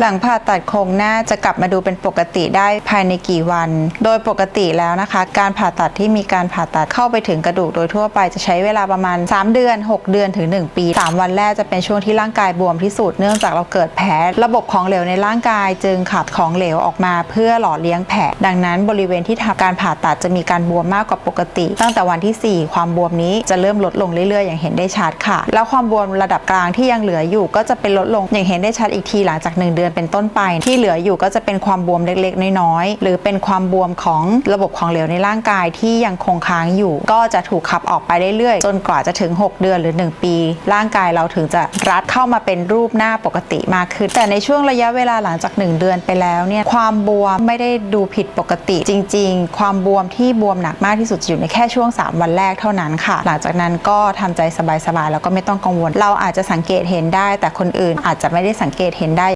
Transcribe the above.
หลังผ่าตัดโครงหน้าจะกลับมาดูเป็นปกติได้ภายในกี่วัน โดยปกติแล้วนะคะ การผ่าตัดที่มีการผ่าตัดเข้าไปถึงกระดูกโดยทั่วไปจะใช้เวลาประมาณ 3 เดือน 6 เดือนถึง 1 ปี 3 วันแรกจะเป็นช่วงที่ร่างกายบวมที่สุดเนื่องจากเราเกิดแผลระบบของเหลวในร่างกายจึงขับของเหลวออกมาเพื่อหล่อเลี้ยงแผลดังนั้นบริเวณที่ทำการผ่าตัดจะมีการบวมมากกว่าปกติ ตั้งแต่วันที่ 4 ความบวมนี้จะเริ่มลดลงเรื่อยๆ อย่างเห็นได้ชัดค่ะ แล้วความบวมระดับกลางที่ยังเหลืออยู่ ก็จะเป็นลดลงอย่างเห็นได้ชัดอีกทีหลังจาก 1 เดือนเป็นต้นไป ที่เหลืออยู่ก็จะเป็นความบวมเล็กๆ น้อยๆ หรือเป็นความบวมของระบบของเหลวในร่างกายที่ยังคงค้างอยู่ ก็จะถูกขับออกไปเรื่อยๆ จนกว่าจะถึง 6 เดือนหรือ 1 ปี ร่างกายเราถึงจะรัดเข้ามาเป็นรูปหน้าปกติมากขึ้น แต่ในช่วงระยะเวลาหลังจาก 1 เดือนไปแล้วเนี่ยความบวมไม่ได้ดูผิดปกติ จริง ๆ ความบวมที่บวมหนักมากที่สุดจะอยู่ในแค่ช่วง 3 วันแรกเท่านั้นค่ะ หลังจากนั้นก็ทำใจสบายๆแล้วก็ไม่ต้องกังวล เราอาจจะสังเกตเห็นได้ แต่คนอื่นอาจจะไม่ได้สังเกตเห็นได้